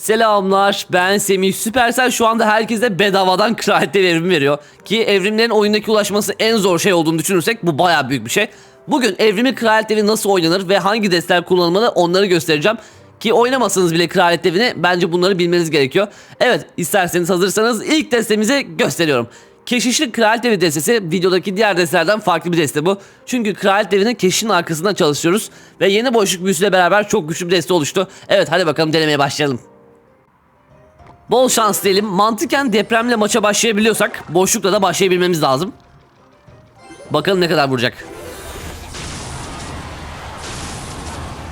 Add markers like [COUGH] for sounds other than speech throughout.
Selamlar ben Semih. Supercell şu anda herkese bedavadan kraliyet evrim veriyor. Ki evrimlerin oyundaki ulaşması en zor şey olduğunu düşünürsek bu baya büyük bir şey. Bugün evrimi kraliyet evi nasıl oynanır ve hangi destler kullanılmalı onları göstereceğim. Ki oynamasanız bile kraliyet evini bence bunları bilmeniz gerekiyor. Evet isterseniz hazırsanız ilk destemizi gösteriyorum. Keşişli Kraliyet Evi destesi videodaki diğer destelerden farklı bir deste bu. Çünkü Kraliyet Evi'nin keşişin arkasından çalışıyoruz. Ve yeni boşluk büyüsüyle beraber çok güçlü bir deste oluştu. Evet hadi bakalım denemeye başlayalım. Bol şans diyelim. Mantıken depremle maça başlayabiliyorsak boşlukla da başlayabilmemiz lazım. Bakalım ne kadar vuracak.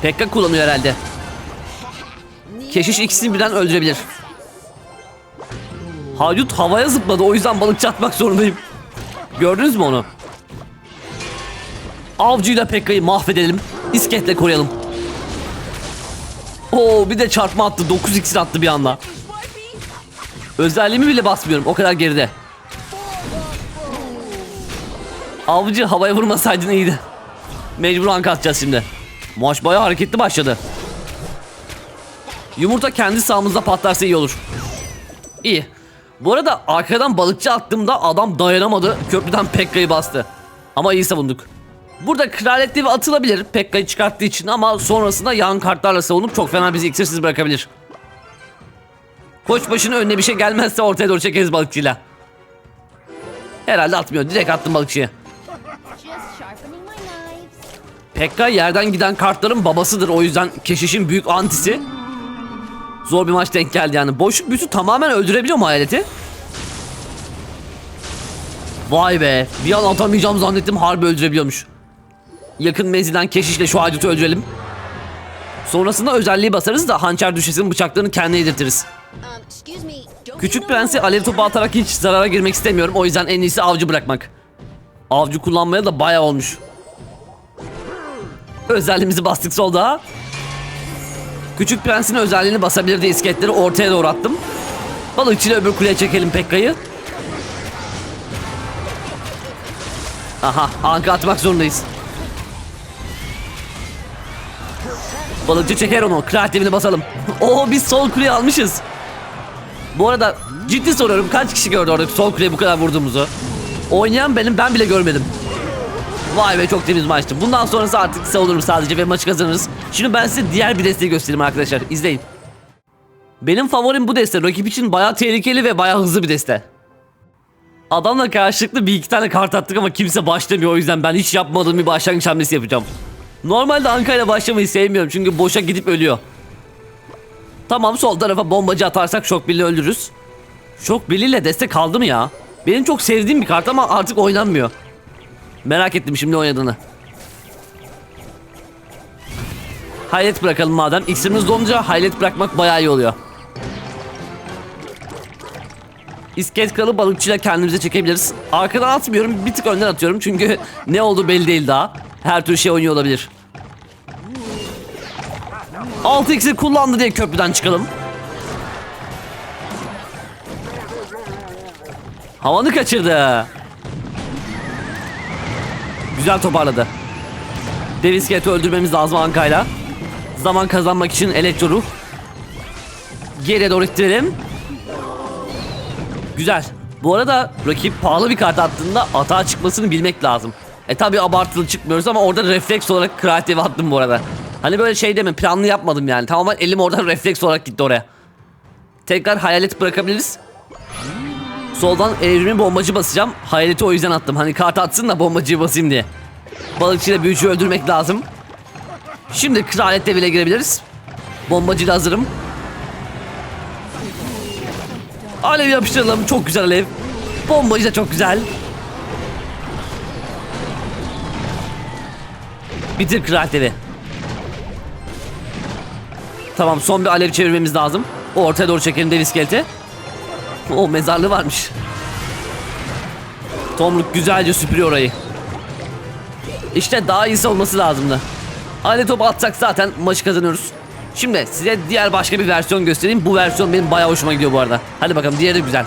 Pekka kullanıyor herhalde. Keşiş ikisini birden öldürebilir. Haydut havaya zıpladı o yüzden balıkçı atmak zorundayım. Gördünüz mü onu? Avcıyla Pekka'yı mahvedelim. İsketle koruyalım. Oo bir de çarpma attı. 9 iksir attı bir anda. Özelliğimi bile basmıyorum. O kadar geride. Avcı havaya vurmasaydın iyiydi. Mecbur anka atacağız şimdi. Maç bayağı hareketli başladı. Yumurta kendi sahamızda patlarsa iyi olur. İyi. Bu arada arkadan balıkçı attığımda adam dayanamadı. Köprüden Pekka'yı bastı. Ama iyi savunduk. Burada kraliyet devi atılabilir Pekka'yı çıkarttığı için ama sonrasında yan kartlarla savunup çok fena bizi iksirsiz bırakabilir. Koç başının önüne bir şey gelmezse ortaya doğru çekeriz balıkçıyla. Herhalde atmıyor. Direkt attım balıkçıya. Pekka yerden giden kartların babasıdır. O yüzden keşişin büyük antisi. Zor bir maç denk geldi yani. Boşluk büyüsü tamamen öldürebiliyor mu hayaleti? Vay be. Bir an atamayacağım zannettim harbi öldürebiliyormuş. Yakın menzilden keşişle şu haydutu öldürelim. Sonrasında özelliği basarız da hançer düşesinin bıçaklarını kendine yedirtiriz. Um, Küçük prensi alev topu atarak hiç zarara girmek istemiyorum. O yüzden en iyisi avcı bırakmak. Avcı kullanmaya da bayağı olmuş. Özelliğimizi bastık solda. Küçük prensin özelliğini basabilirdi isketleri ortaya doğru attım. Balıkçıyla öbür kuleye çekelim Pekka'yı. Aha anka atmak zorundayız. Balıkçı çeker onu. Kreatifini basalım. Oo biz sol kuleyi almışız. Bu arada ciddi soruyorum kaç kişi gördü orada sol kuleye bu kadar vurduğumuzu? Oynayan benim ben bile görmedim. Vay be çok temiz maçtı. Bundan sonrası artık savunurum sadece ve maçı kazanırız. Şimdi ben size diğer bir desteği göstereyim arkadaşlar. İzleyin. Benim favorim bu deste. Rakip için bayağı tehlikeli ve bayağı hızlı bir deste. Adamla karşılıklı bir iki tane kart attık ama kimse başlamıyor. O yüzden ben hiç yapmadığım bir başlangıç hamlesi yapacağım. Normalde Anka ile başlamayı sevmiyorum çünkü boşa gidip ölüyor. Tamam sol tarafa bombacı atarsak şok birliği öldürürüz. Şok birliğiyle destek kaldı ya? Benim çok sevdiğim bir kart ama artık oynanmıyor. Merak ettim şimdi oynadığını. Hayret bırakalım madem. İksirimiz dolunca hayret bırakmak bayağı iyi oluyor. İskelet kralı balıkçıyla kendimize çekebiliriz. Arkadan atmıyorum bir tık önden atıyorum çünkü [LAUGHS] ne oldu belli değil daha. Her türlü şey oynuyor olabilir. 6 iksir kullandı diye köprüden çıkalım. Havanı kaçırdı. Güzel toparladı. Dev iskeleti öldürmemiz lazım Anka'yla. Zaman kazanmak için elektro ruh. Geriye doğru ittirelim. Güzel. Bu arada rakip pahalı bir kart attığında atağa çıkmasını bilmek lazım. E tabi abartılı çıkmıyoruz ama orada refleks olarak kreatif attım bu arada. Hani böyle şey deme planlı yapmadım yani. Tamamen elim oradan [LAUGHS] refleks olarak gitti oraya. Tekrar hayalet bırakabiliriz. Soldan evrimi bombacı basacağım. Hayaleti o yüzden attım. Hani kart atsın da bombacıyı basayım diye. Balıkçıyla büyücüyü öldürmek lazım. Şimdi kraliyet devine girebiliriz. Bombacıyla hazırım. Alev yapıştıralım. Çok güzel alev. Bombacı da çok güzel. Bitir kraliyet devi. Tamam son bir alev çevirmemiz lazım. Ortaya doğru çekelim dev iskeleti. O mezarlığı varmış. Tomruk güzelce süpürüyor orayı. İşte daha iyisi olması lazımdı. Aile topu atsak zaten maçı kazanıyoruz. Şimdi size diğer başka bir versiyon göstereyim. Bu versiyon benim bayağı hoşuma gidiyor bu arada. Hadi bakalım diğeri de güzel.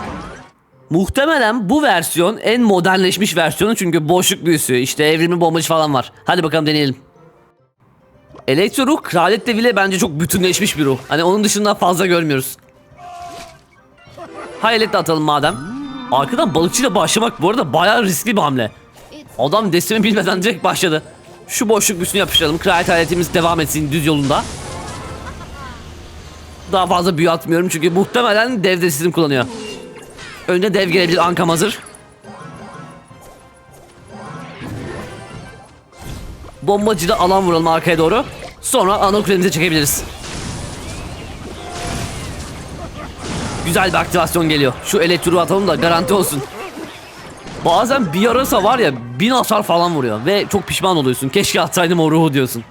Muhtemelen bu versiyon en modernleşmiş versiyonu çünkü boşluk büyüsü, işte evrimi bombacı falan var. Hadi bakalım deneyelim. Elektro ruh kraliyet deviyle bence çok bütünleşmiş bir ruh. Hani onun dışında fazla görmüyoruz. Hayalet de atalım madem. Arkadan balıkçıyla başlamak bu arada bayağı riskli bir hamle. Adam destemi bilmeden direkt başladı. Şu boşluk üstüne yapıştıralım. Kraliyet hayaletimiz devam etsin düz yolunda. Daha fazla büyü atmıyorum çünkü muhtemelen dev de sizin kullanıyor. Önde dev gelebilir ankam hazır. Bombacıyla alan vuralım arkaya doğru. Sonra ana kulemize çekebiliriz. Güzel bir aktivasyon geliyor. Şu elektro atalım da garanti olsun. Bazen bir yarasa var ya bin hasar falan vuruyor ve çok pişman oluyorsun. Keşke atsaydım o ruhu diyorsun.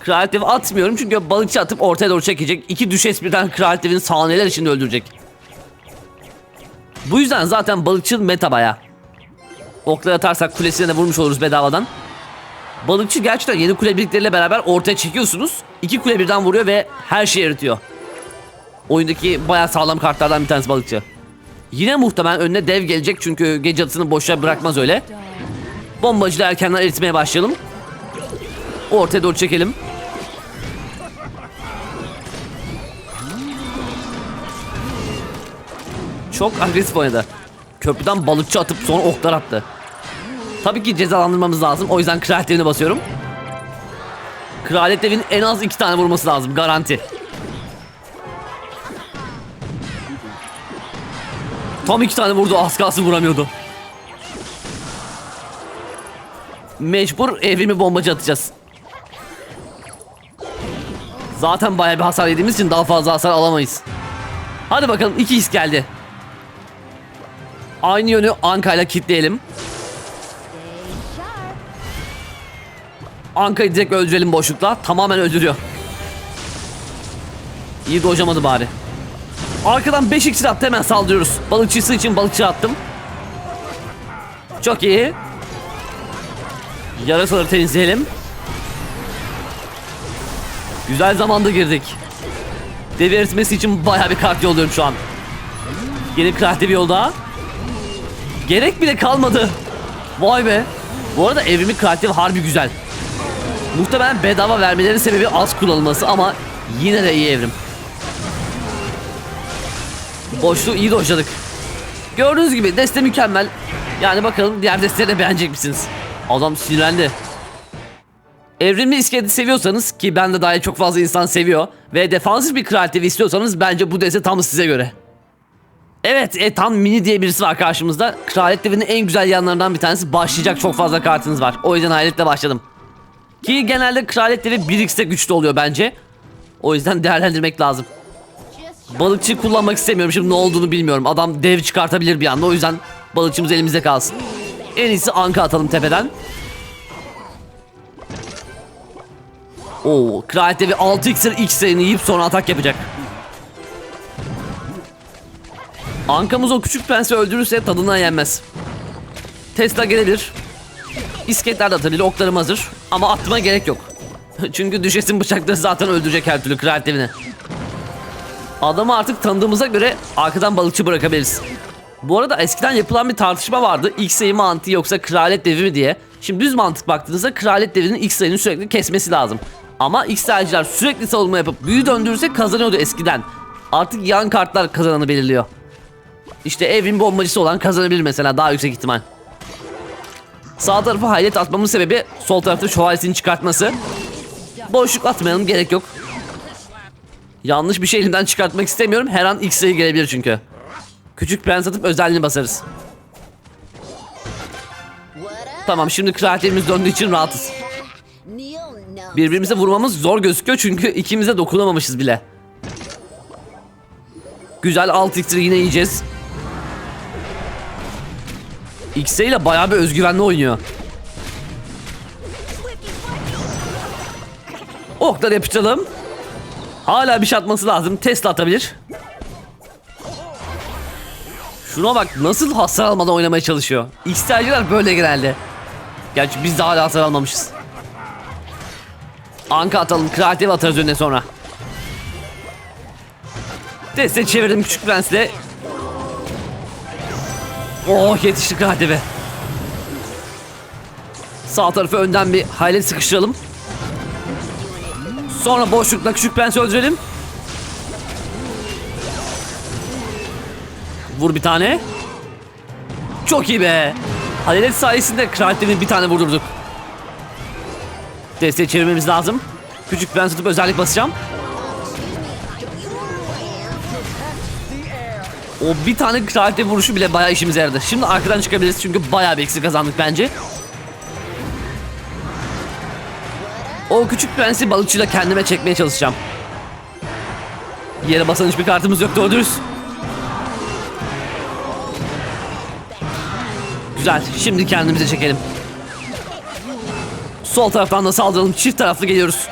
Kraliyet devi atmıyorum çünkü balıkçı atıp ortaya doğru çekecek. İki düşes birden kraliyet devini saniyeler içinde öldürecek. Bu yüzden zaten balıkçı meta baya. Oklar atarsak kulesine de vurmuş oluruz bedavadan. Balıkçı gerçekten yeni kule birlikleriyle beraber ortaya çekiyorsunuz. İki kule birden vuruyor ve her şeyi eritiyor. Oyundaki bayağı sağlam kartlardan bir tanesi balıkçı. Yine muhtemelen önüne dev gelecek çünkü gece atısını boşa bırakmaz öyle. Bombacıyla erkenden eritmeye başlayalım. Ortaya doğru çekelim. Çok agresif oynadı. Köprüden balıkçı atıp sonra oklar attı. Tabii ki cezalandırmamız lazım. O yüzden kraliyet devine basıyorum. Kraliyet devinin en az iki tane vurması lazım. Garanti. Tam iki tane vurdu. Az kalsın vuramıyordu. Mecbur evrimi bombacı atacağız. Zaten bayağı bir hasar yediğimiz için daha fazla hasar alamayız. Hadi bakalım iki his geldi. Aynı yönü Anka'yla kilitleyelim. Anka'yı direkt öldürelim boşlukla. Tamamen öldürüyor. İyi dojamadı bari. Arkadan 5 iksir attı hemen saldırıyoruz. Balıkçısı için balıkçı attım. Çok iyi. Yarasaları temizleyelim. Güzel zamanda girdik. Devi eritmesi için bayağı bir kart yolluyorum şu an. Yeni kart bir yolda. Gerek bile kalmadı. Vay be. Bu arada evrimi kreatif harbi güzel. Muhtemelen bedava vermelerinin sebebi az kullanılması ama yine de iyi evrim. Boşluğu iyi dojladık. Gördüğünüz gibi deste mükemmel. Yani bakalım diğer desteleri de beğenecek misiniz? Adam sinirlendi. Evrimli iskeleti seviyorsanız ki ben de dahil çok fazla insan seviyor ve defansif bir kreatif istiyorsanız bence bu deste tam size göre. Evet, Ethan Mini diye birisi var karşımızda. Kraliyet Devi'nin en güzel yanlarından bir tanesi başlayacak çok fazla kartınız var. O yüzden hayretle başladım. Ki genelde Kraliyet Devi 1x'te güçlü oluyor bence. O yüzden değerlendirmek lazım. Balıkçı kullanmak istemiyorum şimdi ne olduğunu bilmiyorum. Adam dev çıkartabilir bir anda o yüzden balıkçımız elimizde kalsın. En iyisi anka atalım tepeden. Oo, Kraliyet Devi 6 iksir sayını yiyip sonra atak yapacak. Ankamız o küçük prensi öldürürse tadından yenmez. Tesla gelebilir. İsketler de atabilir, oklarım hazır. Ama atma gerek yok. [LAUGHS] Çünkü düşesin bıçakları zaten öldürecek her türlü kraliyet devini. Adamı artık tanıdığımıza göre arkadan balıkçı bırakabiliriz. Bu arada eskiden yapılan bir tartışma vardı. X sayı mantığı yoksa kraliyet devi mi diye. Şimdi düz mantık baktığınızda kraliyet devinin X sayını sürekli kesmesi lazım. Ama X sayıcılar sürekli savunma yapıp büyü döndürürse kazanıyordu eskiden. Artık yan kartlar kazananı belirliyor. İşte evin bombacısı olan kazanabilir mesela daha yüksek ihtimal. Sağ tarafa hayret atmamın sebebi sol tarafta şövalyesini çıkartması. Boşluk atmayalım gerek yok. Yanlış bir şey elimden çıkartmak istemiyorum. Her an X gelebilir çünkü. Küçük prens atıp özelliğini basarız. Tamam şimdi kraliçemiz döndüğü için rahatız. Birbirimize vurmamız zor gözüküyor çünkü ikimiz de dokunamamışız bile. Güzel alt iksiri yine yiyeceğiz. X ile bayağı bir özgüvenli oynuyor. Okları yapıştıralım. Hala bir şey atması lazım. Tesla atabilir. Şuna bak nasıl hasar almadan oynamaya çalışıyor. X'terciler böyle genelde. Gerçi biz de hala hasar almamışız. Anka atalım. Kreatif atarız önüne sonra. Teste çevirdim küçük prensle. Oh yetişti kreatife. Sağ tarafı önden bir haylet sıkıştıralım. Sonra boşlukla küçük prensi öldürelim. Vur bir tane. Çok iyi be. Hayalet sayesinde Kraliyet'in bir tane vurdurduk. Desteği çevirmemiz lazım. Küçük prens tutup özellik basacağım. O bir tane kraliyete vuruşu bile bayağı işimize yaradı. Şimdi arkadan çıkabiliriz çünkü bayağı bir eksik kazandık bence. O küçük prensi balıkçıyla kendime çekmeye çalışacağım. Yere basan hiçbir kartımız yok doğru dürüst. Güzel. Şimdi kendimize çekelim. Sol taraftan da saldıralım. Çift taraflı geliyoruz.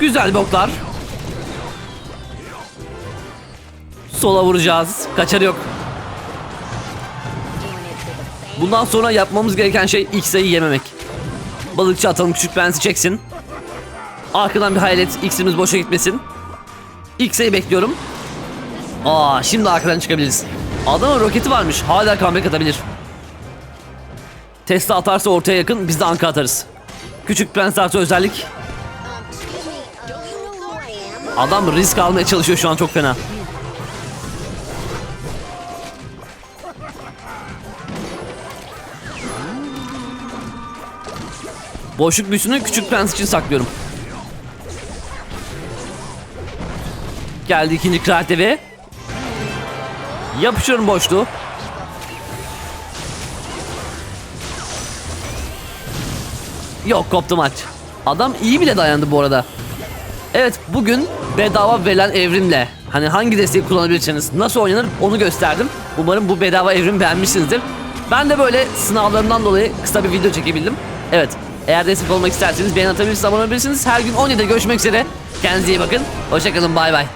Güzel boklar. Sola vuracağız. Kaçarı yok. Bundan sonra yapmamız gereken şey sayı yememek. Balıkçı atalım küçük prensi çeksin. Arkadan bir hayalet X'imiz boşa gitmesin. Sayı bekliyorum. Aa şimdi arkadan çıkabiliriz. Adamın roketi varmış. Hala comeback atabilir. Tesla atarsa ortaya yakın biz de anka atarız. Küçük prens artı özellik. Adam risk almaya çalışıyor şu an çok fena. Boşluk büyüsünü küçük prens için saklıyorum. Geldi ikinci kral TV. Yapışıyorum boşluğu. Yok koptu maç. Adam iyi bile dayandı bu arada. Evet bugün bedava verilen evrimle hani hangi desteği kullanabilirsiniz, nasıl oynanır onu gösterdim. Umarım bu bedava evrimi beğenmişsinizdir. Ben de böyle sınavlarımdan dolayı kısa bir video çekebildim. Evet eğer destek olmak isterseniz beğeni atabilirsiniz, abone olabilirsiniz. Her gün 17'de görüşmek üzere. Kendinize iyi bakın. Hoşçakalın bay bay.